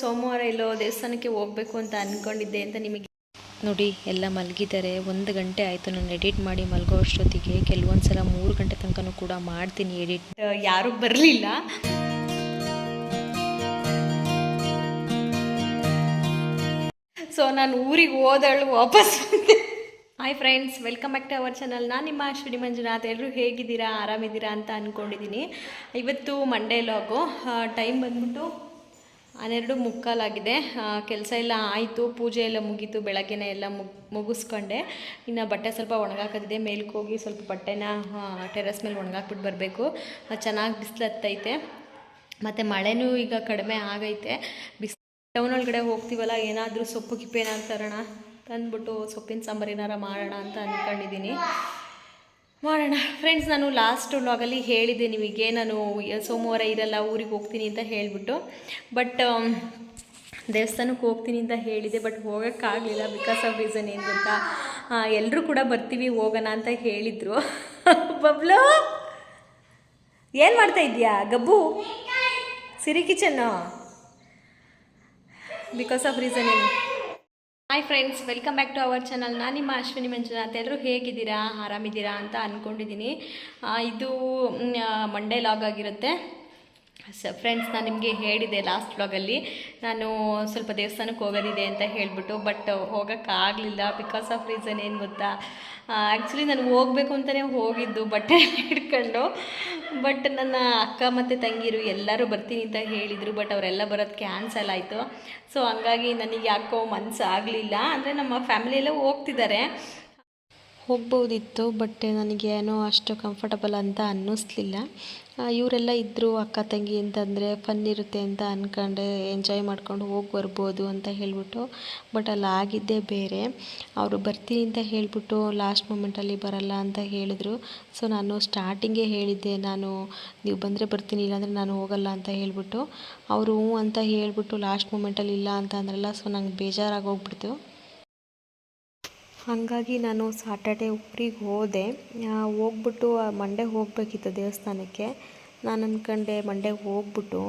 ಸೋಮವಾರ ಇಲ್ಲೋ ದೇವಸ್ಥಾನಕ್ಕೆ ಹೋಗಬೇಕು ಅಂತ ಅಂದ್ಕೊಂಡಿದ್ದೆ ಅಂತ ನಿಮಗೆ ನೋಡಿ ಎಲ್ಲ ಮಲಗಿದ್ದಾರೆ. ಒಂದು ಗಂಟೆ ಆಯಿತು. ನಾನು ಎಡಿಟ್ ಮಾಡಿ ಮಲಗೋ ಅಷ್ಟೊತ್ತಿಗೆ ಕೆಲವೊಂದು ಸಲ ಮೂರು ಗಂಟೆ ತನಕನೂ ಕೂಡ ಮಾಡ್ತೀನಿ ಎಡಿಟ್ ಯಾರೂ ಬರಲಿಲ್ಲ. ಸೊ ನಾನು ಊರಿಗೆ ಹೋದಳು ವಾಪಸ್ ಬಂದೆ. Hi friends welcome back to our channel ನಾನು ನಿಮ್ಮ ಶ್ರೀ ಮಂಜುನಾಥ್. ಎಲ್ಲರೂ ಹೇಗಿದ್ದೀರಾ ಆರಾಮಿದ್ದೀರಾ ಅಂತ ಅಂದ್ಕೊಂಡಿದ್ದೀನಿ ಇವತ್ತು ಮಂಡೇ ಲಾಗು ಟೈಮ್ ಬಂದ್ಬಿಟ್ಟು ಹನ್ನೆರಡು ಮುಕ್ಕಾಲಾಗಿದೆ. ಕೆಲಸ ಎಲ್ಲ ಆಯಿತು, ಪೂಜೆ ಎಲ್ಲ ಮುಗೀತು, ಬೆಳಗ್ಗೆನೇ ಎಲ್ಲ ಮುಗ್, ಮುಗಿಸ್ಕೊಂಡೆ. ಇನ್ನು ಬಟ್ಟೆ ಸ್ವಲ್ಪ ಒಣಗಾಕೋದಿದೆ ಮೇಲ್ಗೆ ಹೋಗಿ ಸ್ವಲ್ಪ ಬಟ್ಟೆನ ಟೆರೆಸ್ ಮೇಲೆ ಒಣಗಾಕ್ಬಿಟ್ಟು ಬರಬೇಕು. ಚೆನ್ನಾಗಿ ಬಿಸಿಲು ಹತ್ತೈತೆ ಮತ್ತು ಮಳೆನೂ ಈಗ ಕಡಿಮೆ ಆಗೈತೆ. ಬಿಸಿ, ಟೌನ್ ಒಳಗಡೆ ಹೋಗ್ತೀವಲ್ಲ, ಏನಾದರೂ ಸೊಪ್ಪು ಕಿಪ್ಪು ಏನಾದ್ರು ತರೋಣ, ತಂದ್ಬಿಟ್ಟು ಸೊಪ್ಪಿನ ಸಾಂಬಾರು ಏನಾರ ಮಾಡೋಣ ಅಂತ ಅಂದ್ಕೊಂಡಿದ್ದೀನಿ ಮಾಡೋಣ. ಫ್ರೆಂಡ್ಸ್ ನಾನು ಲಾಸ್ಟ್ ವ್ಲಾಗಲ್ಲಿ ಹೇಳಿದ್ದೆ ನಿಮಗೆ. ನಾನು ಸೋಮವಾರ ಇರಲ್ಲ, ಊರಿಗೆ ಹೋಗ್ತೀನಿ ಅಂತ ಹೇಳಿಬಿಟ್ಟು. ಬಟ್ ದೇವಸ್ಥಾನಕ್ಕೆ ಹೋಗ್ತೀನಿ ಅಂತ ಹೇಳಿದೆ ಬಟ್ ಹೋಗೋಕ್ಕಾಗಲಿಲ್ಲ ಬಿಕಾಸ್ ಆಫ್ ರೀಸನ್ ಏನು ಗೊತ್ತಾ? ಎಲ್ಲರೂ ಕೂಡ ಬರ್ತೀವಿ, ಹೋಗೋಣ ಅಂತ ಹೇಳಿದರು. ಬಬ್ಲು, ಏನು ಮಾಡ್ತಾ ಇದೆಯಾ ಗಬ್ಬು? Siri kitchen because of reason ಏನು? Hi friends welcome back to our channel ನಾನು ನಿಮ್ಮ ಅಶ್ವಿನಿ ಮಂಜುನಾಥ್. ಎಲ್ಲರೂ ಹೇಗಿದ್ದೀರಾ? ಆರಾಮಿದ್ದೀರಾ ಅಂತ ಅಂದ್ಕೊಂಡಿದ್ದೀನಿ ಇದು ಮಂಡೇ ಲಾಗ್ ಆಗಿರುತ್ತೆ. ಸ ಫ್ರೆಂಡ್ಸ್ ನಾನು ನಿಮಗೆ ಹೇಳಿದೆ ಲಾಸ್ಟ್ ವ್ಲಾಗಲ್ಲಿ ನಾನು ಸ್ವಲ್ಪ ದೇವಸ್ಥಾನಕ್ಕೆ ಹೋಗೋದಿದೆ ಅಂತ ಹೇಳಿಬಿಟ್ಟು ಬಟ್ ಹೋಗೋಕ್ಕಾಗಲಿಲ್ಲ ಬಿಕಾಸ್ ಆಫ್ ರೀಸನ್ ಏನು ಗೊತ್ತಾ? ಆ್ಯಕ್ಚುಲಿ ನಾನು ಹೋಗಬೇಕು ಅಂತಲೇ ಹೋಗಿದ್ದು, ಬಟ್ಟೆ ಹಿಡ್ಕೊಂಡು ಬಟ್ ನನ್ನ ಅಕ್ಕ ಮತ್ತು ತಂಗಿರು ಎಲ್ಲರೂ ಬರ್ತೀನಿ ಅಂತ ಹೇಳಿದರು ಬಟ್ ಅವರೆಲ್ಲ ಬರೋದು ಕ್ಯಾನ್ಸಲ್ ಆಯಿತು. ಸೊ ಹಂಗಾಗಿ ನನಗೆ ಯಾಕೋ ಮನಸ್ಸು ಆಗಲಿಲ್ಲ. ಅಂದರೆ ನಮ್ಮ ಫ್ಯಾಮಿಲಿ ಎಲ್ಲ ಹೋಗ್ತಿದ್ದಾರೆ. ಹೋಗ್ಬೋದಿತ್ತು ಬಟ್ ನನಗೇನೋ ಅಷ್ಟು ಕಂಫರ್ಟಬಲ್ ಅಂತ ಅನ್ನಿಸ್ಲಿಲ್ಲ. ಇವರೆಲ್ಲ ಇದ್ದರು ಅಕ್ಕ ತಂಗಿ ಅಂತಂದರೆ ಫನ್ ಇರುತ್ತೆ ಅಂತ ಅಂದ್ಕೊಂಡೆ ಎಂಜಾಯ್ ಮಾಡ್ಕೊಂಡು ಹೋಗಿ ಬರ್ಬೋದು ಅಂತ ಹೇಳಿಬಿಟ್ಟು ಬಟ್ ಅಲ್ಲಿ ಆಗಿದ್ದೇ ಬೇರೆ. ಅವರು ಬರ್ತೀನಿ ಅಂತ ಹೇಳಿಬಿಟ್ಟು ಲಾಸ್ಟ್ ಮೂಮೆಂಟಲ್ಲಿ ಬರಲ್ಲ ಅಂತ ಹೇಳಿದರು. ಸೊ ನಾನು ಸ್ಟಾರ್ಟಿಂಗೇ ಹೇಳಿದ್ದೆ, ನಾನು, ನೀವು ಬಂದರೆ ಬರ್ತೀನಿ, ಇಲ್ಲಾಂದರೆ ನಾನು ಹೋಗಲ್ಲ ಅಂತ ಹೇಳಿಬಿಟ್ಟು. ಅವರು ಹ್ಞೂ ಅಂತ ಹೇಳಿಬಿಟ್ಟು ಲಾಸ್ಟ್ ಮೂಮೆಂಟಲ್ಲಿ ಇಲ್ಲ ಅಂತ ಅಂದ್ರಲ್ಲ ಸೊ ನಂಗೆ ಬೇಜಾರಾಗಿ ಹೋಗ್ಬಿಡ್ತು. ಹಾಗಾಗಿ ನಾನು ಸಾಟರ್ಡೆ ಊರಿಗೆ ಹೋದೆ. ಹೋಗ್ಬಿಟ್ಟು ಮಂಡೇ ಹೋಗಬೇಕಿತ್ತು ದೇವಸ್ಥಾನಕ್ಕೆ. ನಾನು ಅಂದ್ಕೊಂಡೆ ಮಂಡೇಗೆ ಹೋಗ್ಬಿಟ್ಟು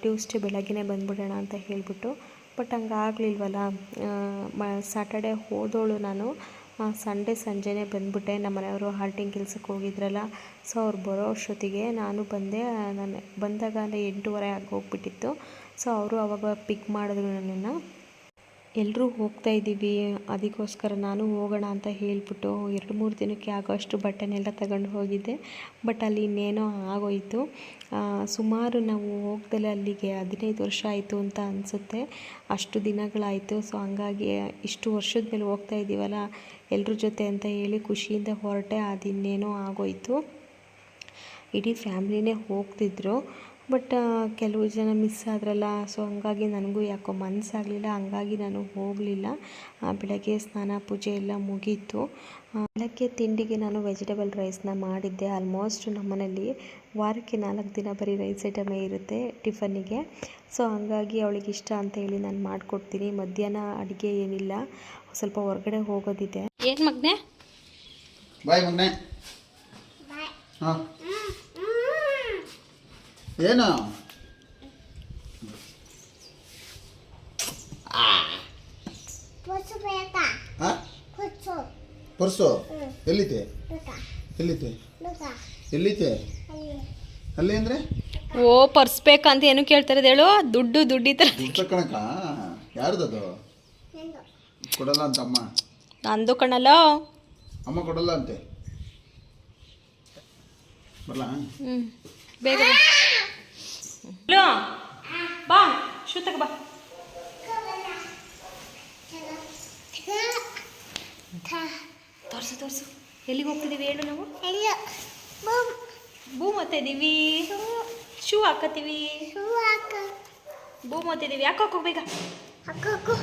ಟ್ಯೂಸ್ಡೇ ಬೆಳಗ್ಗೆನೇ ಬಂದುಬಿಡೋಣ ಅಂತ ಹೇಳಿಬಿಟ್ಟು, ಬಟ್ ಹಂಗಾಗ್ಲಿಲ್ವಲ್ಲ ಮ ಸಾಟರ್ಡೆ ಹೋದೋಳು ನಾನು ಸಂಡೇ ಸಂಜೆನೇ ಬಂದುಬಿಟ್ಟೆ, ನಮ್ಮ ಮನೆಯವರು ಹಾಲ್ಟಿಂಗ್ ಕೆಲ್ಸಕ್ಕೆ ಹೋಗಿದ್ರಲ್ಲ ಸೊ ಅವ್ರು ಬರೋ ಅಷ್ಟೊತ್ತಿಗೆ ನಾನು ಬಂದೆ ನಾನು ಬಂದಾಗ ಅಂದರೆ ಎಂಟೂವರೆ ಹೋಗ್ಬಿಟ್ಟಿತ್ತು ಸೊ ಅವರು ಅವಾಗ ಪಿಕ್ ಮಾಡಿದ್ರು ನನ್ನನ್ನು. ಎಲ್ಲರೂ ಹೋಗ್ತಾ ಇದ್ದೀವಿ, ಅದಕ್ಕೋಸ್ಕರ ನಾನು ಹೋಗೋಣ ಅಂತ ಹೇಳಿಬಿಟ್ಟು ಎರಡು ಮೂರು ದಿನಕ್ಕೆ ಆಗೋಷ್ಟು ಬಟ್ಟೆನೆಲ್ಲ ತಗೊಂಡು ಹೋಗಿದ್ದೆ. ಬಟ್ ಅಲ್ಲಿ ಇನ್ನೇನೋ ಆಗೋಯಿತು. ಸುಮಾರು ನಾವು ಹೋಗ್ದಲೆ ಅಲ್ಲಿಗೆ ಹದಿನೈದು ವರ್ಷ ಆಯಿತು ಅಂತ ಅನಿಸುತ್ತೆ. ಅಷ್ಟು ದಿನಗಳಾಯಿತು. ಸೊ, ಹಂಗಾಗಿ ಇಷ್ಟು ವರ್ಷದ ಮೇಲೆ ಹೋಗ್ತಾ ಇದ್ದೀವಲ್ಲ ಎಲ್ಲರ ಜೊತೆ ಅಂತ ಹೇಳಿ ಖುಷಿಯಿಂದ ಹೊರಟೆ ಅದು ಇನ್ನೇನೋ ಆಗೋಯಿತು. ಇಡೀ ಫ್ಯಾಮ್ಲಿನೇ ಹೋಗ್ತಿದ್ರು. ಬಟ್ ಕೆಲವು ಜನ ಮಿಸ್ ಆದ್ರಲ್ಲ ಸೊ ಹಂಗಾಗಿ ನನಗೂ ಯಾಕೋ ಮನಸ್ಸಾಗಲಿಲ್ಲ ಹಂಗಾಗಿ ನಾನು ಹೋಗಲಿಲ್ಲ. ಬೆಳಗ್ಗೆ ಸ್ನಾನ ಪೂಜೆ ಎಲ್ಲ ಮುಗೀತು. ಬೆಳಗ್ಗೆ ತಿಂಡಿಗೆ ನಾನು ವೆಜಿಟೇಬಲ್ ರೈಸ್ನ ಮಾಡಿದ್ದೆ. ಆಲ್ಮೋಸ್ಟ್ ನಮ್ಮನೆಯಲ್ಲಿ ವಾರಕ್ಕೆ ನಾಲ್ಕು ದಿನ ಬರೀ ರೈಸ್ ಐಟಮೇ ಇರುತ್ತೆ ಟಿಫನ್ನಿಗೆ ಸೊ ಹಂಗಾಗಿ ಅವಳಿಗೆ ಇಷ್ಟ ಅಂತ ಹೇಳಿ ನಾನು ಮಾಡಿಕೊಡ್ತೀನಿ. ಮಧ್ಯಾಹ್ನ ಅಡುಗೆ ಏನಿಲ್ಲ ಸ್ವಲ್ಪ ಹೊರಗಡೆ ಹೋಗೋದಿದೆ. ಏನು ಮಗ್ನೆ? ಬಾಯ್ ಮಗ್ನೆ. ಹಾಂ. ಏನು? ಪರ್ಸು ಎಲ್ಲಿತೆ Luca, ಎಲ್ಲಿತೆ Luca. ಎಲ್ಲಿತೆ Aí. ಅಲ್ಲಿ ಅಂದ್ರೆ? ಓ ಪರ್ಸ್ ಬೇಕಂತ ಏನು ಕೇಳ್ತಾರೆ ಹೇಳು? ದುಡ್ಡು ದುಡ್ಡಿ ದುಡ್ಡು ಕಣಕ ಯಾರ್ದದು. ಕೊಡಲ್ಲ ಅಂತ ಅಮ್ಮ. ನಂದು ಕಣಲ್ಲ. ಅಮ್ಮ ಕೊಡಲ್ಲ ಅಂತೆ. ಬರಲ್ಲ ಹ್ಞೂ ಬೇಗ ಬಾ. ಲೋ, ಬಾ ಶೂ ತಗೋ ಬಾ ತೋರ್ಸು ತೋರ್ಸು ಎಲ್ಲಿಗೆ ಹೋಗ್ತಿದ್ದೀವಿ ಹೇಳು ನಾವು. ಬೂಮ್ ಓದ್ತಿದ್ದೀವಿ ಶೂ ಹಾಕತ್ತೀವಿ ಹಾಕ ಬೂಮ್ ಓದ್ತಿದ್ದೀವಿ ಯಾಕೆ ಹಾಕೋ ಬೇಗ ಹಾಕೋಕು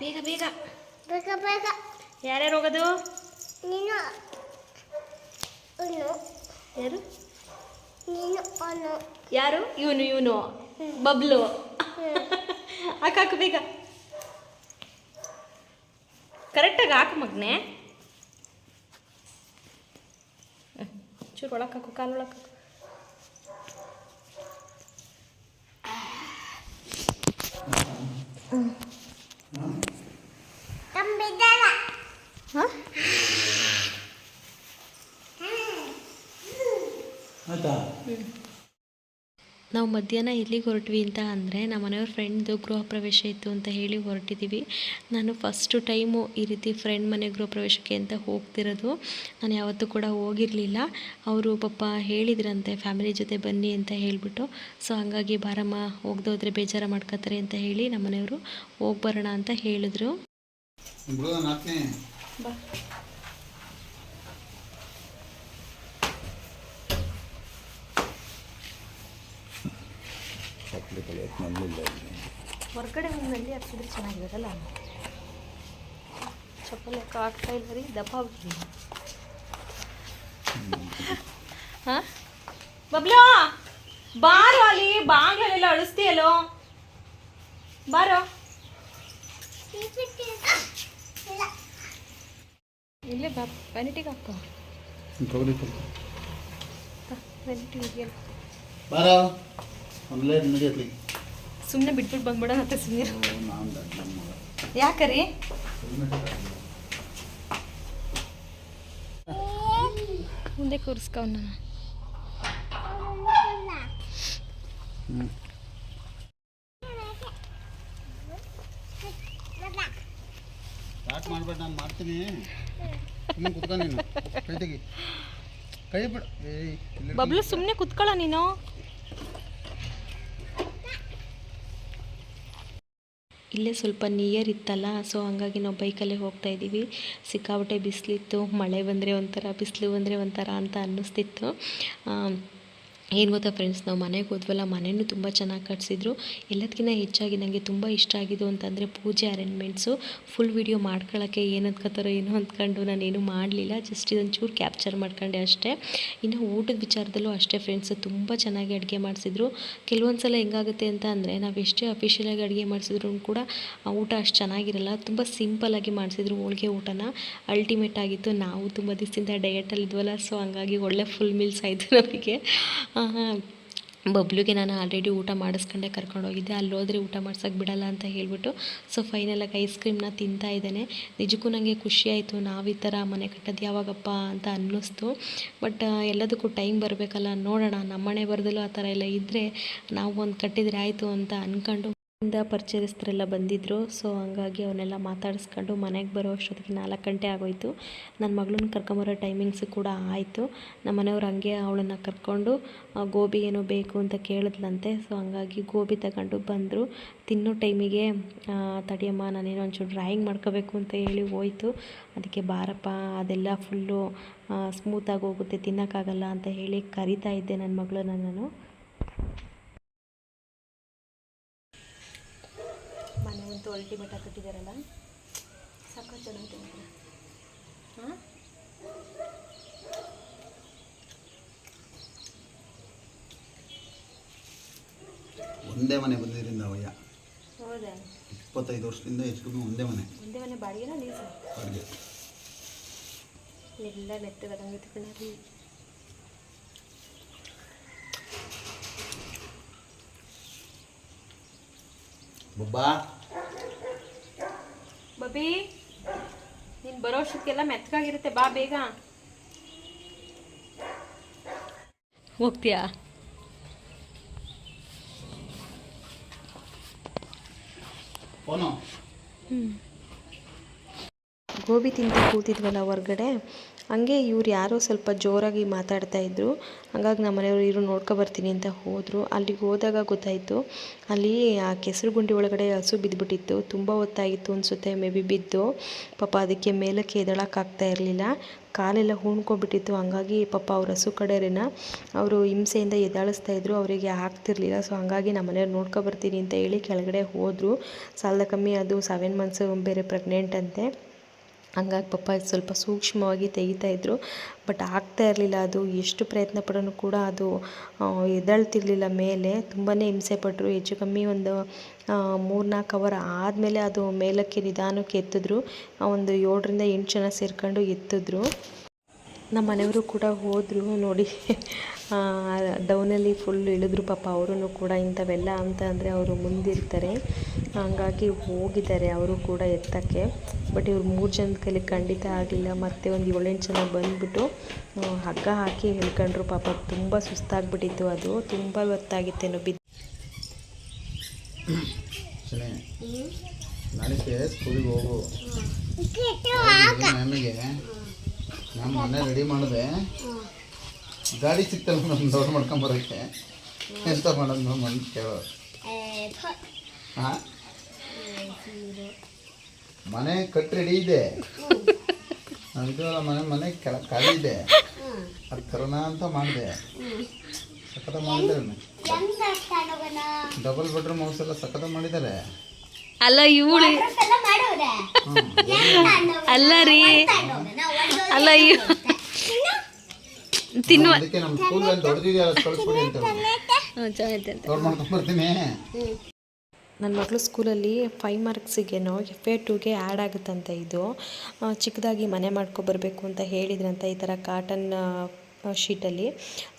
ಬೇಗ ಬೇಗ ಬೇಗ ಬೇಗ. ಯಾರ್ಯಾರು ಹೋಗೋದು ನೀನು. ಯಾರು. ಯಾರು? ಇವನು ಇವನು. ಬಬ್ಲು. ಹಾಕು ಹಾಕು ಬೇಗ. ಕರೆಕ್ಟಾಗಿ ಹಾಕು ಮಗನೆ. ಚೂರು ಒಳಕ್ಕೆ ಹಾಕು ಕಾಲು ಒಳಕ್ಕೆ ಹಾಕು. ನಾವು ಮಧ್ಯಾಹ್ನ ಎಲ್ಲಿಗೆ ಹೊರಟ್ವಿ ಅಂತ ಅಂದರೆ ನಮ್ಮ ಮನೆಯವ್ರ ಫ್ರೆಂಡ್ದು ಗೃಹ ಪ್ರವೇಶ ಇತ್ತು ಅಂತ ಹೇಳಿ ಹೊರಟಿದ್ದೀವಿ ನಾನು ಫಸ್ಟು ಟೈಮು ಈ ರೀತಿ ಫ್ರೆಂಡ್ ಮನೆ ಗೃಹ ಪ್ರವೇಶಕ್ಕೆ ಅಂತ ಹೋಗ್ತಿರೋದು. ನಾನು ಯಾವತ್ತೂ ಕೂಡ ಹೋಗಿರಲಿಲ್ಲ. ಅವರು ಪಾಪ ಹೇಳಿದ್ರಂತೆ ಫ್ಯಾಮಿಲಿ ಜೊತೆ ಬನ್ನಿ ಅಂತ ಹೇಳಿಬಿಟ್ಟು. ಸೊ ಹಾಗಾಗಿ ಬಾರಮ್ಮ ಹೋಗ್ದೋದ್ರೆ ಬೇಜಾರು ಮಾಡ್ಕೋತಾರೆ ಅಂತ ಹೇಳಿ ನಮ್ಮ ಮನೆಯವರು ಹೋಗಿ ಬರೋಣ ಅಂತ ಹೇಳಿದ್ರು. ಚಪ್ಪಲಿ ಕಲಿಯೋಕ್ಕೆ ನಲ್ಲಿಲ್ಲ ಇಲ್ಲಿ? ಹೊರಗಡೆ ಒಂದು ನಲ್ಲಿ ಹಾಕ್ಸಿದ್ರೆ ಚೆನ್ನಾಗಿರಲ್ಲ? ಚಪ್ಪಲಿ ಹಾಕೋ ಆಗ್ತಾ ಇಲ್ಲ ರೀ ದಪ್ಪ ಆಗ್ಬಿಟ್ಟಿದೆ. ಹಾಂ? ಬಬ್ಲು ಬಾರೋ ಅಲ್ಲಿ ಬಾಗಿಲೆಲ್ಲ ಅಳಿಸ್ತೀಯಲ್ಲೋ? ಬಾರೋ? ಇಲ್ಲೇ ಬಾ ವ್ಯಾನಿಟಿಗೆ ಹಾಕೋ. ಗೌರಿ ಬಾರ? ನಡಿಯತ್ಲಿ ಸುಮ್ಮನೆ ಬಿಟ್ಬಿಟ್ಟು ಬಂದ್ಬಿಡೋಣ ಅಂತ ಸುಮ್ಮನೆ ಯಾಕರಿ ಮುಂದೆ ಕೂರಿಸ್ಕವನ್ನ ಸ್ಟಾರ್ಟ್ ಮಾಡ್ಬೇಡ ನಾನು ಮಾಡ್ತೀನಿ. ಸುಮ್ಮನೆ ಕುತ್ಕೊ ನೀನು. ಕೈ ತೆಗಿ. ಕೈ ಬಿಡು. ಏಯ್ ಬಬ್ಲು ಸುಮ್ಮನೆ ಕುತ್ಕೊಳ್ಳ ನೀನು. ಇಲ್ಲೇ ಸ್ವಲ್ಪ ನಿಯರ್ ಇತ್ತಲ್ಲ ಸೊ ಹಂಗಾಗಿ ನಾವು ಬೈಕಲ್ಲೇ ಹೋಗ್ತಾ ಇದ್ದೀವಿ. ಸಿಕ್ಕಾಪಟ್ಟೆ ಬಿಸಿಲಿತ್ತು, ಮಳೆ ಬಂದರೆ ಒಂಥರ, ಬಿಸಿಲು ಬಂದರೆ ಒಂಥರ ಅಂತ ಅನ್ನಿಸ್ತಿತ್ತು. ಏನು ಗೊತ್ತಾ ಫ್ರೆಂಡ್ಸ್ ನಾವು ಮನೆಗೆ ಹೋದ್ವಲ್ಲ ಮನೆಯೂ ತುಂಬ ಚೆನ್ನಾಗಿ ಕಟ್ಸಿದ್ರು. ಎಲ್ಲದಕ್ಕಿಂತ ಹೆಚ್ಚಾಗಿ ನನಗೆ ತುಂಬ ಇಷ್ಟ ಆಗಿದ್ದು ಅಂತಂದರೆ ಪೂಜೆ ಅರೇಂಜ್ಮೆಂಟ್ಸು ಫುಲ್ ವಿಡಿಯೋ ಮಾಡ್ಕೊಳ್ಳೋಕ್ಕೆ ಏನು ಅಂದ್ಕೋತಾರೋ ಏನೋ ಅಂದ್ಕೊಂಡು ನಾನೇನು ಮಾಡಲಿಲ್ಲ ಜಸ್ಟ್ ಇದೊಂಚೂರು ಕ್ಯಾಪ್ಚರ್ ಮಾಡ್ಕೊಂಡೆ ಅಷ್ಟೇ. ಇನ್ನು ಊಟದ ವಿಚಾರದಲ್ಲೂ ಅಷ್ಟೇ ಫ್ರೆಂಡ್ಸ್ ತುಂಬ ಚೆನ್ನಾಗಿ ಅಡುಗೆ ಮಾಡಿಸಿದ್ರು. ಕೆಲವೊಂದು ಸಲ ಹೆಂಗಾಗುತ್ತೆ ಅಂತ ಅಂದರೆ, ನಾವು ಎಷ್ಟೇ ಅಫಿಷಿಯಲಾಗಿ ಅಡುಗೆ ಮಾಡಿಸಿದ್ರು ಕೂಡ ಆ ಊಟ ಅಷ್ಟು ಚೆನ್ನಾಗಿರಲ್ಲ, ತುಂಬ ಸಿಂಪಲ್ಲಾಗಿ ಮಾಡಿಸಿದ್ರು ಹೋಳಿಗೆ ಊಟನ. ಅಲ್ಟಿಮೇಟ್ ಆಗಿತ್ತು, ನಾವು ತುಂಬ ದಿವಸದಿಂದ ಡಯೆಟಲ್ಲಿ ಇದ್ವಲ್ಲ ಸೊ ಹಂಗಾಗಿ ಒಳ್ಳೆ ಫುಲ್ ಮೀಲ್ಸ್ ಆಯಿತು ನಮಗೆ. ಬಬ್ಲುಗೆ ನಾನು ಆಲ್ರೆಡಿ ಊಟ ಮಾಡಿಸ್ಕೊಂಡೆ, ಕರ್ಕೊಂಡೋಗಿದ್ದೆ. ಅಲ್ಲಿ ಹೋದರೆ ಊಟ ಮಾಡ್ಸೋಕ್ಕೆ ಬಿಡಲ್ಲ ಅಂತ ಹೇಳ್ಬಿಟ್ಟು ಸೊ ಫೈನಲಾಗಿ ಐಸ್ ಕ್ರೀಮ್ನ ತಿಂತಾ ಇದ್ದಾನೆ. ನಿಜಕ್ಕೂ ನನಗೆ ಖುಷಿ ಆಯಿತು, ನಾವು ಈ ಥರ ಮನೆ ಕಟ್ಟೋದು ಯಾವಾಗಪ್ಪ ಅಂತ ಅನ್ನಿಸ್ತು. ಬಟ್ ಎಲ್ಲದಕ್ಕೂ ಟೈಮ್ ಬರಬೇಕಲ್ಲ, ನೋಡೋಣ. ನಮ್ಮನೆ ಬರದಲ್ಲೂ ಆ ಥರ ಎಲ್ಲ ಇದ್ದರೆ ನಾವು ಒಂದು ಕಟ್ಟಿದರೆ ಆಯಿತು ಅಂತ ಅಂದ್ಕೊಂಡು ಇಂದ ಪರಿಚಯಸ್ಥರೆಲ್ಲ ಬಂದಿದ್ದರು ಸೊ ಹಂಗಾಗಿ ಅವನ್ನೆಲ್ಲ ಮಾತಾಡಿಸ್ಕೊಂಡು ಮನೆಗೆ ಬರೋ ಅಷ್ಟೊತ್ತಿಗೆ ನಾಲ್ಕು ಗಂಟೆ ಆಗೋಯ್ತು. ನನ್ನ ಮಗಳನ್ನ ಕರ್ಕೊಂಬರೋ ಟೈಮಿಂಗ್ಸ್ ಕೂಡ ಆಯಿತು. ನಮ್ಮ ಮನೆಯವ್ರು ಹಂಗೆ ಅವಳನ್ನು ಕರ್ಕೊಂಡು ಗೋಬಿ ಏನೋ ಬೇಕು ಅಂತ ಕೇಳಿದ್ಲಂತೆ. ಸೊ ಹಂಗಾಗಿ ಗೋಬಿ ತಗೊಂಡು ಬಂದರು. ತಿನ್ನೋ ಟೈಮಿಗೆ ತಡಿಯಮ್ಮ ನಾನೇನೋ ಒಂಚೂರು ಡ್ರಾಯಿಂಗ್ ಮಾಡ್ಕೋಬೇಕು ಅಂತ ಹೇಳಿ ಹೋಯ್ತು. ಅದಕ್ಕೆ ಬಾರಪ್ಪ, ಅದೆಲ್ಲ ಫುಲ್ಲು ಸ್ಮೂತಾಗಿ ಹೋಗುತ್ತೆ, ತಿನ್ನೋಕ್ಕಾಗಲ್ಲ ಅಂತ ಹೇಳಿ ಕರಿತಾ ಇದ್ದೆ ನನ್ನ ಮಗಳನ್ನ ನಾನು. ಮನೆ ಬೆಟ್ಟ ಕಟ್ಟಿದಾರಲ್ಲ ಸಾಕು ಚೆನ್ನಾಗಿ ಹಾಂ? ಒಂದೇ ಮನೆ ಬಂದಿದ್ರಿಂದ ಅವಯ್ಯ. ಹೌದಾ? ಇಪ್ಪತ್ತೈದು ವರ್ಷದಿಂದ ಹೆಚ್ಚು ಒಂದೇ ಮನೆ. ಒಂದೇ ಮನೆ ಬಾಡಿಗೆನ ನೀವು ಅವ್ರಿಗೆ ಎಲ್ಲ ಮೆತ್ತಗದಂಗೆ ಇಟ್ಕೊಂಡ್ರಿ ಬೊಬ್ಬಾ? ಬಬಿ ನೀನು ಬರೋ ಅಷ್ಟೊತ್ತಿಗೆಲ್ಲ ಮೆತ್ತಗಾಗಿರುತ್ತೆ ಬಾ ಬೇಗ. ಹೋಗ್ತೀಯಾ? ಫೋನು? ಗೋಬಿ ತಿಂತ ಕೂತಿದ್ವಲ್ಲ ಹೊರಗಡೆ, ಹಂಗೆ ಇವ್ರು ಯಾರೋ ಸ್ವಲ್ಪ ಜೋರಾಗಿ ಮಾತಾಡ್ತಾ ಇದ್ರು. ಹಂಗಾಗಿ ನಮ್ಮ ಮನೆಯವರು ಇವರು ನೋಡ್ಕೊ ಬರ್ತೀನಿ ಅಂತ ಹೋದರು. ಅಲ್ಲಿಗೆ ಹೋದಾಗ ಗೊತ್ತಾಯಿತು, ಅಲ್ಲಿ ಆ ಕೆಸರು ಗುಂಡಿ ಒಳಗಡೆ ಹಸು ಬಿದ್ದುಬಿಟ್ಟಿತ್ತು ತುಂಬ ಹೊತ್ತಾಗಿತ್ತು ಅನಿಸುತ್ತೆ, ಮೇ ಬಿ ಬಿದ್ದು. ಪಾಪ ಅದಕ್ಕೆ ಮೇಲಕ್ಕೆ ಎದಳಕ್ಕಾಗ್ತಾ ಇರಲಿಲ್ಲ. ಕಾಲೆಲ್ಲ ಹೂಣ್ಕೊಬಿಟ್ಟಿತ್ತು ಹಂಗಾಗಿ ಪಾಪ ಅವ್ರ ಹಸು ಕಡೆಯರೇನ ಅವರು ಹಿಂಸೆಯಿಂದ ಎದಾಳಿಸ್ತಾ ಇದ್ರು. ಅವರಿಗೆ ಆಗ್ತಿರ್ಲಿಲ್ಲ. ಸೊ ಹಂಗಾಗಿ ನಮ್ಮ ಮನೆಯವ್ರು, ನೋಡ್ಕೊ ಬರ್ತೀನಿ ಅಂತ ಹೇಳಿ ಕೆಳಗಡೆ ಹೋದರು. ಸಾಲದ ಕಮ್ಮಿ ಅದು ಸೆವೆನ್ ಮಂತ್ಸ್ ಬೇರೆ ಪ್ರೆಗ್ನೆಂಟ್ ಅಂತೆ. ಹಂಗಾಗಿ ಪಾಪ ಸ್ವಲ್ಪ ಸೂಕ್ಷ್ಮವಾಗಿ ತೆಗಿತಾ ಇದ್ರು. ಬಟ್ ಆಗ್ತಾ ಇರಲಿಲ್ಲ ಅದು. ಎಷ್ಟು ಪ್ರಯತ್ನ ಪಡೋನು ಕೂಡ ಅದು ಎದಳ್ತಿರ್ಲಿಲ್ಲ ಮೇಲೆ. ತುಂಬಾ ಹಿಂಸೆ ಪಟ್ಟರು ಹೆಚ್ಚು ಕಮ್ಮಿ ಒಂದು ಮೂರ್ನಾಲ್ಕು ಅವರ್ ಆದಮೇಲೆ ಅದು ಮೇಲಕ್ಕೆ ನಿಧಾನಕ್ಕೆ ಎತ್ತಿದ್ರು. ಒಂದು ಏಳರಿಂದ ಎಂಟು ಜನ ಸೇರ್ಕೊಂಡು ಎತ್ತಿದ್ರು. ನಮ್ಮ ಮನೆಯವರು ಕೂಡ ಹೋದರು ನೋಡಿ. ಡೌನಲ್ಲಿ ಫುಲ್ ಇಳಿದ್ರು ಪಾಪ ಅವರೂ ಕೂಡ ಇಂಥವೆಲ್ಲ ಅಂತ ಅಂದರೆ ಅವರು ಮುಂದಿರ್ತಾರೆ. ಹಂಗಾಗಿ ಹೋಗಿದ್ದಾರೆ ಅವರು ಕೂಡ ಎತ್ತಕ್ಕೆ. ಬಟ್ ಇವ್ರು ಮೂರು ಜನದ ಕೈಲಿ ಖಂಡಿತ ಆಗಲಿಲ್ಲ ಮತ್ತೆ ಒಂದು ಏಳೆಂಟು ಜನ ಬಂದುಬಿಟ್ಟು ಹಗ್ಗ ಹಾಕಿ ಹೇಳ್ಕೊಂಡ್ರು ಪಾಪ. ತುಂಬ ಸುಸ್ತಾಗ್ಬಿಟ್ಟಿತ್ತು ಅದು. ತುಂಬ ಹೊತ್ತಾಗಿತ್ತೇನೋ ಬಿದ್ದು ನಾಳೆ ಸ್ಕೂಲಿಗೆ ಹೋಗು. ಮ್ಯಾಮಿಗೆ ಮ್ಯಾಮ್ ಮೊನ್ನೆ ರೆಡಿ ಮಾಡಿದೆ. ಗಾಡಿ ಸಿಕ್ತಲ್ಲ ನಮ್ಮ ದೊಡ್ಡ ಮಾಡ್ಕೊಂಬರೋಕ್ಕೆ ಎಂತ ಮಾಡೋದು ಮ್ಯಾಮ್ ಅಂತ ಕೇಳೋ ಹಾಂ? ಮನೆ ಕಟ್ ರೆಡಿ ಇದೆ. ಮನೆ ಮನೆ ಕೆಳ ಖಾಲಿ ಇದೆ. ಅದು ತರೋಣ ಅಂತ ಮಾಡಿದೆ. ಸಖತ ಮಾಡಿದ್ದಾರೆ. ಡಬಲ್ ಬೆಡ್ರೂಮ್ ಹೌಸ್ ಎಲ್ಲ ಸಖತ ಮಾಡಿದ್ದಾರೆ. ಅಲ್ಲ ಇವಳು ಅಲ್ಲ ರೀ. ಅಲ್ಲ ಇವ್ ತಿನ್ನುವ ನನ್ನ ಮಗಳು ಸ್ಕೂಲಲ್ಲಿ ಫೈವ್ ಮಾರ್ಕ್ಸಿಗೇನೋ ಎಫ್ ಎ ಟೂಗೆ ಆ್ಯಡ್ ಆಗುತ್ತಂತೆ ಇದು ಚಿಕ್ಕದಾಗಿ ಮನೆ ಮಾಡ್ಕೊಬರ್ಬೇಕು ಅಂತ ಹೇಳಿದ್ರಂತ ಈ ಥರ ಕಾಟನ್ ಶೀಟಲ್ಲಿ.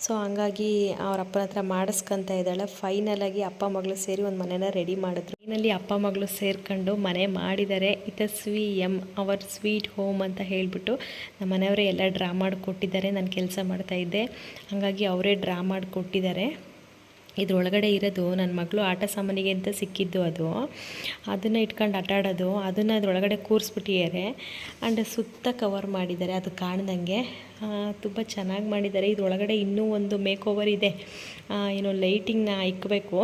ಸೊ ಹಂಗಾಗಿ ಅವ್ರ ಅಪ್ಪನ ಹತ್ರ ಮಾಡಿಸ್ಕೊಂತ ಇದ್ದಾಳೆ. ಫೈನಲಾಗಿ ಅಪ್ಪ, ಮಗಳು ಸೇರಿ ಒಂದು ಮನೆನ ರೆಡಿ ಮಾಡಿದ್ರು. ಫೈನಲಿ ಅಪ್ಪ, ಮಗಳು ಸೇರ್ಕೊಂಡು ಮನೆ ಮಾಡಿದ್ದಾರೆ ಇತಸ್ವಿ ಎಂ ಅವರ್ ಸ್ವೀಟ್ ಹೋಮ್ ಅಂತ ಹೇಳಿಬಿಟ್ಟು ನಮ್ಮ ಮನೆಯವರೇ ಎಲ್ಲ ಡ್ರಾ ಮಾಡಿಕೊಟ್ಟಿದ್ದಾರೆ. ನಾನು ಕೆಲಸ ಮಾಡ್ತಾಯಿದ್ದೆ ಹಾಗಾಗಿ ಅವರೇ ಡ್ರಾ ಮಾಡಿ ಕೊಟ್ಟಿದ್ದಾರೆ ಇದ್ರೊಳಗಡೆ ಇರೋದು ನನ್ನ ಮಗಳು ಆಟ ಸಾಮಾನಿಗೆ ಅಂತ ಸಿಕ್ಕಿದ್ದು ಅದು. ಅದನ್ನು ಇಟ್ಕೊಂಡು ಆಟ ಆಡೋದು ಅದನ್ನು ಅದರೊಳಗಡೆ ಕೂರಿಸ್ಬಿಟ್ಟಿದ್ದಾರೆ ಆ್ಯಂಡ್ ಸುತ್ತ ಕವರ್ ಮಾಡಿದ್ದಾರೆ. ಅದು ಕಾಣ್ದಂಗೆ ತುಂಬ ಚೆನ್ನಾಗಿ ಮಾಡಿದ್ದಾರೆ. ಇದ್ರೊಳಗಡೆ ಇನ್ನೂ ಒಂದು ಮೇಕ್ ಓವರ್ ಇದೆ ಏನೋ ಲೈಟಿಂಗ್ನ ಇಕ್ಕಬೇಕು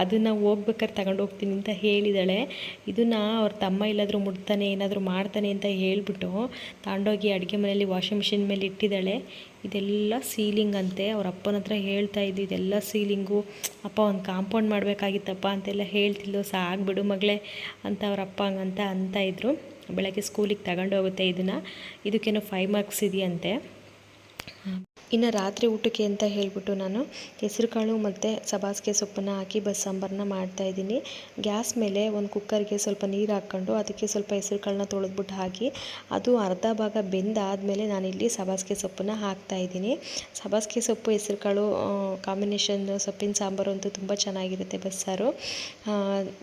ಅದನ್ನು ಹೋಗ್ಬೇಕಾದ್ರೆ ತಗೊಂಡು ಹೋಗ್ತೀನಿ ಅಂತ ಹೇಳಿದಾಳೆ. ಇದನ್ನು ಅವ್ರ ತಮ್ಮ ಇಲ್ಲಾದರೂ ಮುಟ್ತಾನೆ, ಏನಾದರೂ ಮಾಡ್ತಾನೆ ಅಂತ ಹೇಳಿಬಿಟ್ಟು ತಗೊಂಡೋಗಿ ಅಡುಗೆ ಮನೆಯಲ್ಲಿ ವಾಷಿಂಗ್ ಮಿಷಿನ್ ಮೇಲೆ ಇಟ್ಟಿದ್ದಾಳೆ. ಇದೆಲ್ಲ ಸೀಲಿಂಗ್ ಅಂತೆ. ಅವ್ರ ಅಪ್ಪನ ಹತ್ರ ಹೇಳ್ತಾ ಇದ್ದು ಇದೆಲ್ಲ ಸೀಲಿಂಗು ಅಪ್ಪ ಒಂದು ಕಾಂಪೌಂಡ್ ಮಾಡಬೇಕಾಗಿತ್ತಪ್ಪ ಅಂತೆಲ್ಲ ಹೇಳ್ತಿದ್ಲು. ಸಾಗ್ಬಿಡು ಮಗಳೇ ಅಂತ ಅವ್ರ ಅಪ್ಪ ಹಂಗಂತ ಅಂತ ಇದ್ದರು ಬೆಳಗ್ಗೆ ಸ್ಕೂಲಿಗೆ ತಗೊಂಡು ಹೋಗುತ್ತೆ ಇದನ್ನು. ಇದಕ್ಕೇನೋ ಫೈವ್ ಮಾರ್ಕ್ಸ್ ಇದೆಯಂತೆ. ಇನ್ನು ರಾತ್ರಿ ಊಟಕ್ಕೆ ಅಂತ ಹೇಳಿಬಿಟ್ಟು ನಾನು ಹೆಸರುಕಾಳು ಮತ್ತು ಸಬಾಸಿಗೆ ಸೊಪ್ಪನ್ನು ಹಾಕಿ ಬಸ್ ಸಾಂಬಾರನ್ನ ಮಾಡ್ತಾಯಿದ್ದೀನಿ ಗ್ಯಾಸ್ ಮೇಲೆ ಒಂದು ಕುಕ್ಕರ್ಗೆ ಸ್ವಲ್ಪ ನೀರು ಹಾಕ್ಕೊಂಡು ಅದಕ್ಕೆ ಸ್ವಲ್ಪ ಹೆಸರುಕಾಳನ್ನ ತೊಳೆದ್ಬಿಟ್ಟು ಹಾಕಿ ಅದು ಅರ್ಧ ಭಾಗ ಬೆಂದಾದಮೇಲೆ ನಾನಿಲ್ಲಿ ಸಬಾಸಿಗೆ ಸೊಪ್ಪನ್ನು ಹಾಕ್ತಾಯಿದ್ದೀನಿ ಸಬಾಸಿಗೆ ಸೊಪ್ಪು, ಹೆಸರುಕಾಳು ಕಾಂಬಿನೇಷನ್ ಸೊಪ್ಪಿನ ಸಾಂಬಾರು ಅಂತೂ ತುಂಬ ಚೆನ್ನಾಗಿರುತ್ತೆ ಬಸ್ಸಾರು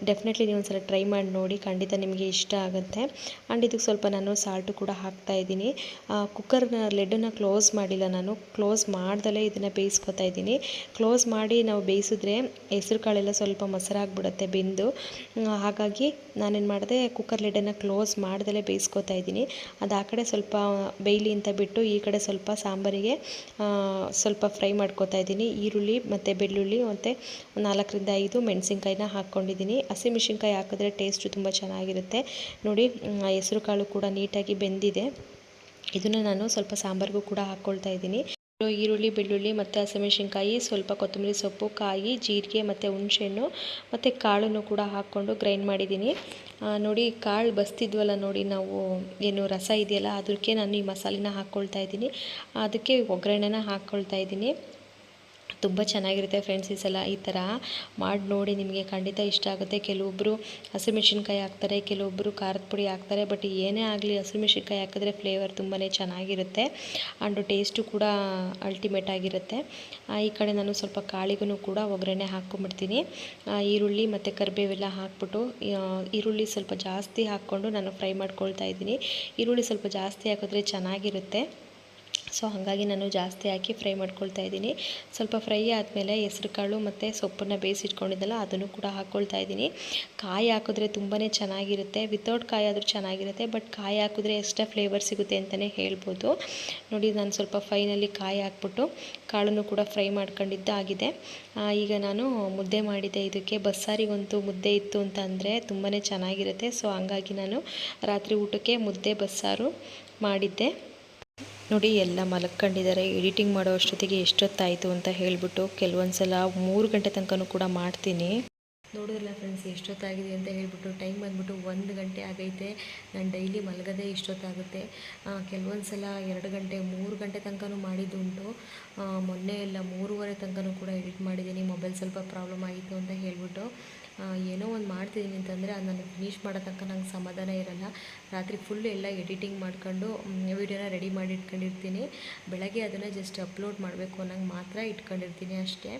ಡೆಫಿನೆಟ್ಲಿ ನೀವು ಒಂದ್ಸಲ ಟ್ರೈ ಮಾಡಿ ನೋಡಿ, ಖಂಡಿತ ನಿಮಗೆ ಇಷ್ಟ ಆಗುತ್ತೆ. ಆ್ಯಂಡ್ ಇದಕ್ಕೆ ಸ್ವಲ್ಪ ನಾನು ಸಾಲ್ಟು ಕೂಡ ಹಾಕ್ತಾಯಿದ್ದೀನಿ ಕುಕ್ಕರ್ನ ಲೆಡ್ಡನ್ನು ಕ್ಲೋಸ್ ಮಾಡಿಲ್ಲ ನಾನು ಕ್ಲೋಸ್ ಮಾಡ್ದಲೇ ಇದನ್ನು ಬೇಯಿಸ್ಕೊತಾ ಇದ್ದೀನಿ. ಕ್ಲೋಸ್ ಮಾಡಿ ನಾವು ಬೇಯಿಸಿದ್ರೆ ಹೆಸ್ರು ಕಾಳೆಲ್ಲ ಸ್ವಲ್ಪ ಮೊಸರಾಗ್ಬಿಡುತ್ತೆ ಬೆಂದು. ಹಾಗಾಗಿ ನಾನೇನು ಮಾಡಿದೆ ಕುಕ್ಕರ್ ಲಿಡನ್ನು ಕ್ಲೋಸ್ ಮಾಡ್ದಲೇ ಬೇಯಿಸ್ಕೊತಾ ಇದ್ದೀನಿ. ಅದು ಆ ಕಡೆ ಸ್ವಲ್ಪ ಬೇಯಲಿ ಅಂತ ಬಿಟ್ಟು ಈ ಕಡೆ ಸ್ವಲ್ಪ ಸಾಂಬಾರಿಗೆ ಸ್ವಲ್ಪ ಫ್ರೈ ಮಾಡ್ಕೊತಾ ಇದ್ದೀನಿ. ಈರುಳ್ಳಿ ಮತ್ತು ಬೆಳ್ಳುಳ್ಳಿ ಮತ್ತು ನಾಲ್ಕರಿಂದ ಐದು ಮೆಣಸಿನ್ಕಾಯಿನ ಹಾಕ್ಕೊಂಡಿದ್ದೀನಿ. ಹಸಿಮೆಣ್ಸಿನ್ಕಾಯಿ ಹಾಕಿದ್ರೆ ಟೇಸ್ಟು ತುಂಬ ಚೆನ್ನಾಗಿರುತ್ತೆ. ನೋಡಿ ಹೆಸರು ಕಾಳು ಕೂಡ ನೀಟಾಗಿ ಬೆಂದಿದೆ. ಇದನ್ನು ನಾನು ಸ್ವಲ್ಪ ಸಾಂಬಾರಿಗೂ ಕೂಡ ಹಾಕ್ಕೊಳ್ತಾ ಇದ್ದೀನಿ. ಈರುಳ್ಳಿ, ಬೆಳ್ಳುಳ್ಳಿ ಮತ್ತು ಹಸಿಮೆಣಸಿನ್ಕಾಯಿ, ಸ್ವಲ್ಪ ಕೊತ್ತಂಬರಿ ಸೊಪ್ಪು, ಕಾಯಿ, ಜೀರಿಗೆ ಮತ್ತು ಹುಣಸೆಹಣ್ಣು ಮತ್ತು ಕಾಳನ್ನು ಕೂಡ ಹಾಕ್ಕೊಂಡು ಗ್ರೈಂಡ್ ಮಾಡಿದ್ದೀನಿ. ನೋಡಿ ಕಾಳು ಬಸ್ತಿದ್ವಲ್ಲ ನೋಡಿ ನಾವು ಏನು ರಸ ಇದೆಯಲ್ಲ, ಅದಕ್ಕೆ ನಾನು ಈ ಮಸಾಲೆನ ಹಾಕ್ಕೊಳ್ತಾ ಇದ್ದೀನಿ. ಅದಕ್ಕೆ ಒಗ್ಗರಣೆನ ಹಾಕ್ಕೊಳ್ತಾ ಇದ್ದೀನಿ. ತುಂಬ ಚೆನ್ನಾಗಿರುತ್ತೆ ಫ್ರೆಂಡ್ಸ್ ಈ ಸಲ ಈ ಥರ ಮಾಡಿ ನೋಡಿ ನಿಮಗೆ ಖಂಡಿತ ಇಷ್ಟ ಆಗುತ್ತೆ. ಕೆಲವೊಬ್ಬರು ಹಸಿಮೆಣ್ಸಿನ್ಕಾಯಿ ಹಾಕ್ತಾರೆ ಕೆಲವೊಬ್ಬರು ಖಾರದ ಪುಡಿ ಹಾಕ್ತಾರೆ ಬಟ್ ಏನೇ ಆಗಲಿ ಹಸಿಮೆಣ್ಸಿನ್ಕಾಯಿ ಹಾಕಿದ್ರೆ ಫ್ಲೇವರ್ ತುಂಬಾ ಚೆನ್ನಾಗಿರುತ್ತೆ ಆ್ಯಂಡ್ ಟೇಸ್ಟು ಕೂಡ ಅಲ್ಟಿಮೇಟ್ ಆಗಿರುತ್ತೆ. ಈ ಕಡೆ ನಾನು ಸ್ವಲ್ಪ ಕಾಳಿಗೂ ಕೂಡ ಒಗ್ಗರಣೆ ಹಾಕ್ಕೊಂಬಿಡ್ತೀನಿ ಈರುಳ್ಳಿ ಮತ್ತು ಕರಿಬೇವೆಲ್ಲ ಹಾಕ್ಬಿಟ್ಟು ಈರುಳ್ಳಿ ಸ್ವಲ್ಪ ಜಾಸ್ತಿ ಹಾಕ್ಕೊಂಡು ನಾನು ಫ್ರೈ ಮಾಡ್ಕೊಳ್ತಾ ಇದ್ದೀನಿ. ಈರುಳ್ಳಿ ಸ್ವಲ್ಪ ಜಾಸ್ತಿ ಹಾಕಿದ್ರೆ ಚೆನ್ನಾಗಿರುತ್ತೆ. ಸೊ ಹಾಗಾಗಿ ನಾನು ಜಾಸ್ತಿ ಹಾಕಿ ಫ್ರೈ ಮಾಡ್ಕೊಳ್ತಾ ಇದ್ದೀನಿ. ಸ್ವಲ್ಪ ಫ್ರೈ ಆದಮೇಲೆ ಹೆಸ್ರು ಕಾಳು ಮತ್ತು ಸೊಪ್ಪನ್ನು ಬೇಯಿಸಿಟ್ಕೊಂಡಿದ್ದಲ್ಲ ಅದನ್ನು ಕೂಡ ಹಾಕ್ಕೊಳ್ತಾ ಇದ್ದೀನಿ. ಕಾಯಿ ಹಾಕಿದ್ರೆ ತುಂಬಾ ಚೆನ್ನಾಗಿರುತ್ತೆ. ವಿತೌಟ್ ಕಾಯಿ ಆದರೂ ಚೆನ್ನಾಗಿರುತ್ತೆ ಬಟ್ ಕಾಯಿ ಹಾಕಿದ್ರೆ ಎಕ್ಸ್ಟ್ರಾ ಫ್ಲೇವರ್ ಸಿಗುತ್ತೆ ಅಂತಲೇ ಹೇಳ್ಬೋದು. ನೋಡಿ, ನಾನು ಸ್ವಲ್ಪ ಫೈನಲ್ಲಿ ಕಾಯಿ ಹಾಕ್ಬಿಟ್ಟು ಕಾಳನ್ನು ಕೂಡ ಫ್ರೈ ಮಾಡ್ಕೊಂಡಿದ್ದಾಗಿದೆ ಈಗ ನಾನು ಮುದ್ದೆ ಮಾಡಿದ್ದೆ. ಇದಕ್ಕೆ ಬಸ್ಸಾರಿಗಂತೂ ಮುದ್ದೆ ಇತ್ತು ಅಂತ ಅಂದರೆ ತುಂಬಾ ಚೆನ್ನಾಗಿರುತ್ತೆ. ಸೊ ಹಂಗಾಗಿ ನಾನು ರಾತ್ರಿ ಊಟಕ್ಕೆ ಮುದ್ದೆ ಬಸ್ಸಾರು ಮಾಡಿದ್ದೆ. ನೋಡಿ, ಎಲ್ಲ ಮಲಕ್ಕೊಂಡಿದ್ದಾರೆ ಎಡಿಟಿಂಗ್ ಮಾಡೋ ಅಷ್ಟೊತ್ತಿಗೆ ಎಷ್ಟೊತ್ತಾಯಿತು ಅಂತ ಹೇಳಿಬಿಟ್ಟು ಕೆಲವೊಂದು ಸಲ ಮೂರು ಗಂಟೆ ತನಕನೂ ಕೂಡ ಮಾಡ್ತೀನಿ. ನೋಡಿದ್ರಲ್ಲ ಫ್ರೆಂಡ್ಸ್ ಎಷ್ಟೊತ್ತಾಗಿದೆ ಅಂತ ಹೇಳಿಬಿಟ್ಟು ಟೈಮ್ ಬಂದ್ಬಿಟ್ಟು ಒಂದು ಗಂಟೆ ಆಗೈತೆ. ನಾನು ಡೈಲಿ ಮಲಗದೇ ಇಷ್ಟೊತ್ತಾಗುತ್ತೆ. ಕೆಲವೊಂದು ಸಲ ಎರಡು ಗಂಟೆ, ಮೂರು ಗಂಟೆ ತನಕನೂ ಮಾಡಿದ್ದುಂಟು. ಮೊನ್ನೆ ಎಲ್ಲ ಮೂರುವರೆ ತನಕನೂ ಕೂಡ ಎಡಿಟ್ ಮಾಡಿದ್ದೀನಿ. ಮೊಬೈಲ್ ಸ್ವಲ್ಪ ಪ್ರಾಬ್ಲಮ್ ಆಗಿತ್ತು ಅಂತ ಹೇಳ್ಬಿಟ್ಟು. ಏನೋ ಒಂದು ಮಾಡ್ತಿದ್ದೀನಿ ಅಂತಂದರೆ ಅದು ನನಗೆ ಫಿನಿಷ್ ಮಾಡೋ ತನಕ ನಂಗೆ ಸಮಾಧಾನ ಇರಲ್ಲ. ರಾತ್ರಿ ಫುಲ್ ಎಲ್ಲ ಎಡಿಟಿಂಗ್ ಮಾಡ್ಕೊಂಡು ವೀಡಿಯೋನ ರೆಡಿ ಮಾಡಿ ಇಟ್ಕೊಂಡಿರ್ತೀನಿ. ಬೆಳಗ್ಗೆ ಅದನ್ನು ಜಸ್ಟ್ ಅಪ್ಲೋಡ್ ಮಾಡಬೇಕು ಅನ್ನಂಗೆ ಮಾತ್ರ ಇಟ್ಕೊಂಡಿರ್ತೀನಿ ಅಷ್ಟೇ.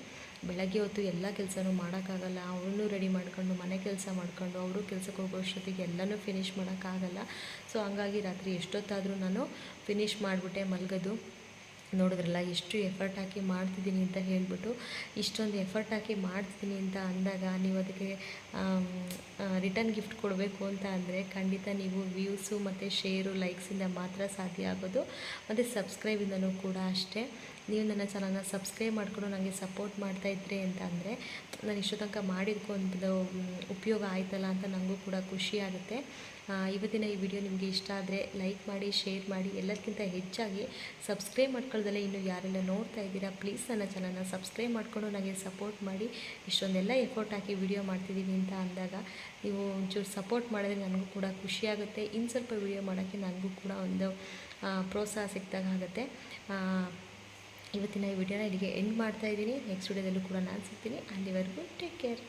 ಬೆಳಗ್ಗೆ ಹೊತ್ತು ಎಲ್ಲ ಕೆಲಸನೂ ಮಾಡೋಕ್ಕಾಗಲ್ಲ. ಅವನು ರೆಡಿ ಮಾಡ್ಕೊಂಡು, ಮನೆ ಕೆಲಸ ಮಾಡ್ಕೊಂಡು, ಅವರು ಕೆಲಸಕ್ಕೆ ಹೋಗೋ ಅಷ್ಟೊತ್ತಿಗೆ ಎಲ್ಲನೂ ಫಿನಿಷ್ ಮಾಡೋಕ್ಕಾಗಲ್ಲ. ಸೊ ಹಂಗಾಗಿ ರಾತ್ರಿ ಎಷ್ಟೊತ್ತಾದರೂ ನಾನು ಫಿನಿಷ್ ಮಾಡಿಬಿಟ್ಟೆ ಮಲಗೋದು. ನೋಡಿದ್ರಲ್ಲ, ಎಷ್ಟು ಎಫರ್ಟ್ ಹಾಕಿ ಮಾಡ್ತಿದ್ದೀನಿ ಅಂತ ಹೇಳಿಬಿಟ್ಟು, ಇಷ್ಟೊಂದು ಎಫರ್ಟ್ ಹಾಕಿ ಮಾಡ್ತಿದ್ದೀನಿ ಅಂತ ಅಂದಾಗ ನೀವು ಅದಕ್ಕೆ ರಿಟರ್ನ್ ಗಿಫ್ಟ್ ಕೊಡಬೇಕು ಅಂತ ಅಂದರೆ ಖಂಡಿತ ನೀವು ವ್ಯೂಸು ಮತ್ತು ಶೇರು ಲೈಕ್ಸಿಂದ ಮಾತ್ರ ಸಾಧ್ಯ ಆಗೋದು. ಮತ್ತು ಸಬ್ಸ್ಕ್ರೈಬಿಂದನೂ ಕೂಡ ಅಷ್ಟೇ. ನೀವು ನನ್ನ ಚಾನಲ್ನ ಸಬ್ಸ್ಕ್ರೈಬ್ ಮಾಡಿಕೊಂಡು ನನಗೆ ಸಪೋರ್ಟ್ ಮಾಡ್ತಾ ಇದ್ರಿ ಅಂತ ಅಂದರೆ ನಾನು ಇಷ್ಟು ತನಕ ಮಾಡಿದ್ಕೊಂಡು ಉಪಯೋಗ ಆಯ್ತಲ್ಲ ಅಂತ ನನಗೂ ಕೂಡ ಖುಷಿ ಆಗುತ್ತೆ. ಇವತ್ತಿನ ಈ ವಿಡಿಯೋ ನಿಮಗೆ ಇಷ್ಟ ಆದರೆ ಲೈಕ್ ಮಾಡಿ, ಶೇರ್ ಮಾಡಿ ಎಲ್ಲದಕ್ಕಿಂತ ಹೆಚ್ಚಾಗಿ ಸಬ್ಸ್ಕ್ರೈಬ್ ಮಾಡ್ಕೊಳ್ಳೋದಲ್ಲೇ ಇನ್ನು ಯಾರೆಲ್ಲ ನೋಡ್ತಾ ಇದ್ದೀರಾ, ಪ್ಲೀಸ್ ನನ್ನ ಚಾನಲ್ನ ಸಬ್ಸ್ಕ್ರೈಬ್ ಮಾಡಿಕೊಂಡು ನನಗೆ ಸಪೋರ್ಟ್ ಮಾಡಿ. ಇಷ್ಟೊಂದೆಲ್ಲ ಎಫೋರ್ಟ್ ಹಾಕಿ ವಿಡಿಯೋ ಮಾಡ್ತಿದ್ದೀನಿ ಅಂತ ಅಂದಾಗ ನೀವು ಒಂಚೂರು ಸಪೋರ್ಟ್ ಮಾಡಿದ್ರೆ ನನಗೂ ಕೂಡ ಖುಷಿ ಆಗುತ್ತೆ. ಇನ್ನು ಸ್ವಲ್ಪ ವಿಡಿಯೋ ಮಾಡೋಕ್ಕೆ ನನಗೂ ಕೂಡ ಒಂದು ಪ್ರೋತ್ಸಾಹ ಸಿಕ್ತಾಗ ಆಗುತ್ತೆ. ಇವತ್ತಿನ ಈ ವಿಡಿಯೋನ ಇಲ್ಲಿಗೆ ಎಂಡ್ ಮಾಡ್ತಾ ಇದ್ದೀನಿ. ನೆಕ್ಸ್ಟ್ ವಿಡಿಯೋದಲ್ಲೂ ಕೂಡ ನಾನು ಸಿಗ್ತೀನಿ. ಅಲ್ಲಿವರೆಗೂ ಟೇಕ್ ಕೇರ್